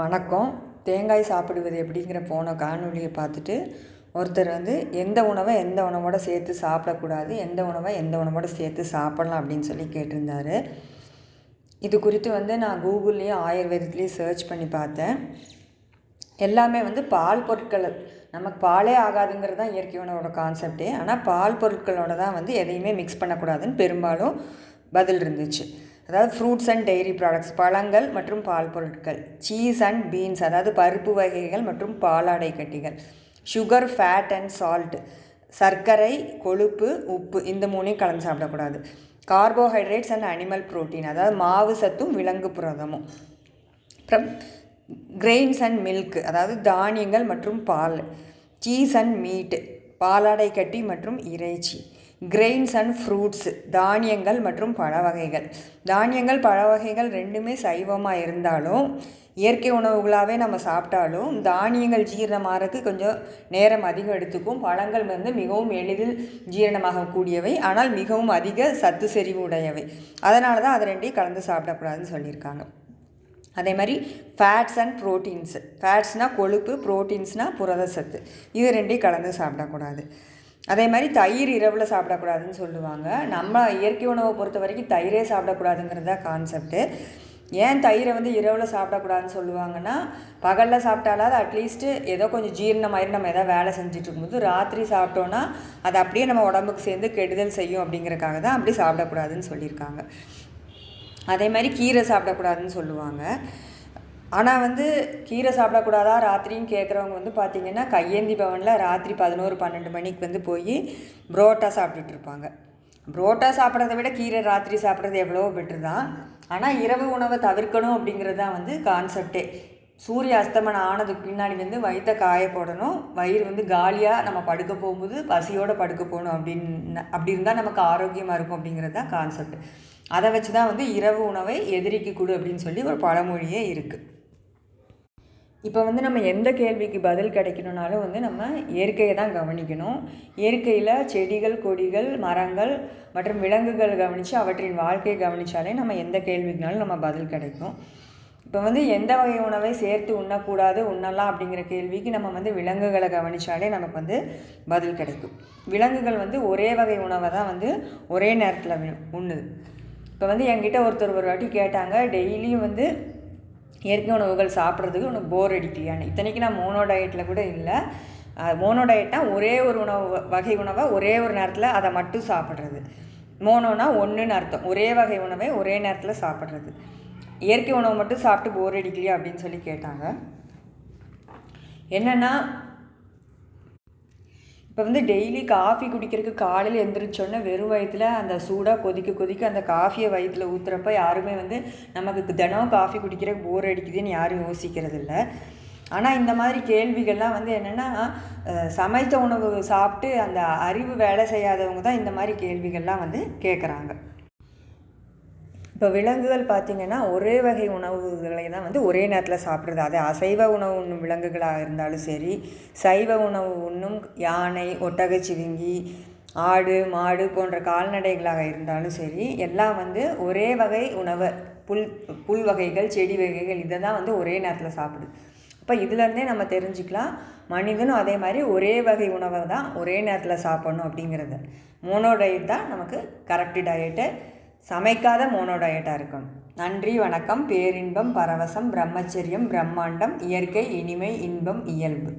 வணக்கம். தேங்காய் சாப்பிடுவது எப்படிங்கிற போன காணொலியை பார்த்துட்டு ஒருத்தர் வந்து எந்த உணவை எந்த உணவோட சேர்த்து சாப்பிடக்கூடாது எந்த உணவை எந்த உணவோட சேர்த்து சாப்பிடலாம் அப்படின்னு சொல்லி கேட்டிருந்தாரு. இது குறித்து வந்து நான் கூகுள்லேயும் ஆயுர்வேதத்துலேயும் சர்ச் பண்ணி பார்த்தேன். எல்லாமே வந்து பால் பொருட்கள் நமக்கு பாலே ஆகாதுங்கிறது தான் இயற்கை உணவோட கான்செப்டே ஆனால் பால் பொருட்களோட தான் வந்து எதையுமே மிக்ஸ் பண்ணக்கூடாதுன்னு பெரும்பாலும் பதில் இருந்துச்சு. அதாவது ஃப்ரூட்ஸ் அண்ட் டெய்ரி ப்ராடக்ட்ஸ் பழங்கள் மற்றும் பால் பொருட்கள் சீஸ் அண்ட் பீன்ஸ் அதாவது பருப்பு வகைகள் மற்றும் பாலாடை கட்டிகள் சுகர் ஃபேட் அண்ட் சால்ட் சர்க்கரை கொழுப்பு உப்பு இந்த மூணையும் கலந்து சாப்பிடக்கூடாது. கார்போஹைட்ரேட்ஸ் அண்ட் அனிமல் ப்ரோட்டீன் அதாவது மாவு சத்தும் விலங்கு புரதமும். அப்புறம் கிரெயின்ஸ் அண்ட் மில்க் அதாவது தானியங்கள் மற்றும் பால் சீஸ் அண்ட் மீட் பாலாடை கட்டி மற்றும் இறைச்சி. கிரெயின்ஸ் அண்ட் ஃப்ரூட்ஸ் தானியங்கள் மற்றும் பழ வகைகள் தானியங்கள் பழ வகைகள் ரெண்டுமே சைவமாக இருந்தாலும் இயற்கை உணவுகளாகவே நம்ம சாப்பிட்டாலும் தானியங்கள் ஜீரணமாகறதுக்கு கொஞ்சம் நேரம் அதிகம் எடுத்துக்கும். பழங்கள் வந்து மிகவும் எளிதில் ஜீரணமாகக்கூடியவை ஆனால் மிகவும் அதிக சத்து செறிவு உடையவை. அதனால தான் அது ரெண்டையும் கலந்து சாப்பிடக்கூடாதுன்னு சொல்லியிருக்காங்க. அதே மாதிரி ஃபேட்ஸ் அண்ட் ப்ரோட்டீன்ஸ் ஃபேட்ஸ்னால் கொழுப்பு ப்ரோட்டீன்ஸ்னால் புரத சத்து. இது ரெண்டையும் கலந்து சாப்பிடக்கூடாது. அதே மாதிரி தயிர் இரவில் சாப்பிடக்கூடாதுன்னு சொல்லுவாங்க. நம்ம இயற்கை உணவை பொறுத்த வரைக்கும் தயிரே சாப்பிடக்கூடாதுங்கிறது தான் கான்செப்ட்டு ஏன் தயிரை வந்து இரவில் சாப்பிடக்கூடாதுன்னு சொல்லுவாங்கன்னா பகலில் சாப்பிட்டாலாவது அட்லீஸ்ட்டு ஏதோ கொஞ்சம் ஜீரணமாயிரு நம்ம எதாவது வேலை செஞ்சுட்டு இருக்கும்போது ராத்திரி சாப்பிட்டோன்னா அது அப்படியே நம்ம உடம்புக்கு சேர்ந்து கெடுதல் செய்யும் அப்படிங்கிறக்காக தான் அப்படி சாப்பிடக்கூடாதுன்னு சொல்லியிருக்காங்க. அதே மாதிரி கீரை சாப்பிடக்கூடாதுன்னு சொல்லுவாங்க. ஆனால் வந்து கீரை சாப்பிடக்கூடாதா? ராத்திரியும் கேட்குறவங்க வந்து பார்த்திங்கன்னா கையேந்தி பவனில் ராத்திரி பதினோரு பன்னெண்டு மணிக்கு வந்து போய் புரோட்டா சாப்பிட்டுட்டு இருப்பாங்க. புரோட்டா சாப்பிட்றத விட கீரை ராத்திரி சாப்பிட்றது எவ்வளோ பெட்ரு தான். ஆனால் இரவு உணவை தவிர்க்கணும் அப்படிங்கிறது தான் வந்து கான்செப்டே சூரிய அஸ்தமனம் ஆனதுக்கு பின்னாடி வந்து வயிற்ற காய போடணும். வயிறு வந்து காலியாக நம்ம படுக்க போகும்போது பசியோடு படுக்க போகணும் அப்படின்னு அப்படி இருந்தால் நமக்கு ஆரோக்கியமாக இருக்கும் அப்படிங்கிறது தான் கான்செப்ட் அதை வச்சு தான் வந்து இரவு உணவை எதிரிக்கு கொடு அப்படின்னு சொல்லி ஒரு பழமொழியே இருக்குது இப்போ வந்து நம்ம எந்த கேள்விக்கு பதில் கிடைக்கணுனாலும் வந்து நம்ம இயற்கையை தான் கவனிக்கணும். இயற்கையில் செடிகள் கொடிகள் மரங்கள் மற்றும் விலங்குகள் கவனித்து அவற்றின் வாழ்க்கையை கவனித்தாலே நம்ம எந்த கேள்விக்குனாலும் நம்ம பதில் கிடைக்கும். இப்போ வந்து எந்த வகை உணவை சேர்த்து உண்ணக்கூடாது உண்ணலாம் அப்படிங்கிற கேள்விக்கு நம்ம வந்து விலங்குகளை கவனித்தாலே நமக்கு வந்து பதில் கிடைக்கும். விலங்குகள் வந்து ஒரே வகை உணவை தான் வந்து ஒரே நேரத்தில் உண்ணுது. இப்போ வந்து என்கிட்ட ஒருத்தர் ஒரு வாட்டி கேட்டாங்க டெய்லியும் வந்து இயற்கை உணவுகள் சாப்பிட்றதுக்கு உனக்கு போர் அடிக்கலையான்னு இத்தனைக்கு நான் மோனோ டயட்டில் கூட இல்லை. மோனோ டயட்னா ஒரே ஒரு உணவு வகை உணவை ஒரே ஒரு நேரத்தில் அதை மட்டும் சாப்பிட்றது. மோனோனா ஒன்றுன்னு அர்த்தம். ஒரே வகை உணவை ஒரே நேரத்தில் சாப்பிட்றது. இயற்கை உணவு மட்டும் சாப்பிட்டு போர் அடிக்கலையா அப்படின்னு சொல்லி கேட்டாங்க. என்னென்னா இப்போ வந்து டெய்லி காஃபி குடிக்கிறதுக்கு காலையில் எழுந்திரிச்சோன்னே வெறும் வயிற்றில் அந்த சூடாக கொதிக்க கொதிக்க அந்த காஃபியை வயிற்றில் ஊற்றுறப்ப யாருமே வந்து நமக்கு தினம் காஃபி குடிக்கிற போர் அடிக்குதுன்னு யாரும் யோசிக்கிறது இல்லை ஆனால் இந்த மாதிரி கேள்விகள்லாம் வந்து என்னென்னா சமைத்த உணவு சாப்பிட்டு அந்த அறிவு வேலை செய்யாதவங்க தான் இந்த மாதிரி கேள்விகள்லாம் வந்து கேட்குறாங்க இப்போ விலங்குகள் பார்த்திங்கன்னா ஒரே வகை உணவுகளை தான் வந்து ஒரே நேரத்தில் சாப்பிட்றது. அது அசைவ உணவு உண்ணும் விலங்குகளாக இருந்தாலும் சரி சைவ உணவு உண்ணும் யானை ஒட்டகச்சிவிங்கி ஆடு மாடு போன்ற கால்நடைகளாக இருந்தாலும் சரி எல்லாம் வந்து ஒரே வகை உணவை புல் புல் வகைகள் செடி வகைகள் இதை தான் வந்து ஒரே நேரத்தில் சாப்பிடுது. அப்போ இதுலேருந்தே நம்ம தெரிஞ்சுக்கலாம் மனிதனும் அதே மாதிரி ஒரே வகை உணவை தான் ஒரே நேரத்தில் சாப்பிட்ணும் அப்படிங்கிறது. மோனோ டயட் தான் நமக்கு கரெக்டு டயட்டு. சமைக்காத மோனோ டயட்டாக இருக்கணும் நன்றி வணக்கம். பேரின்பம் பரவசம் பிரம்மச்சரியம் பிரம்மாண்டம் இயற்கை இனிமை இன்பம் இயல்பு.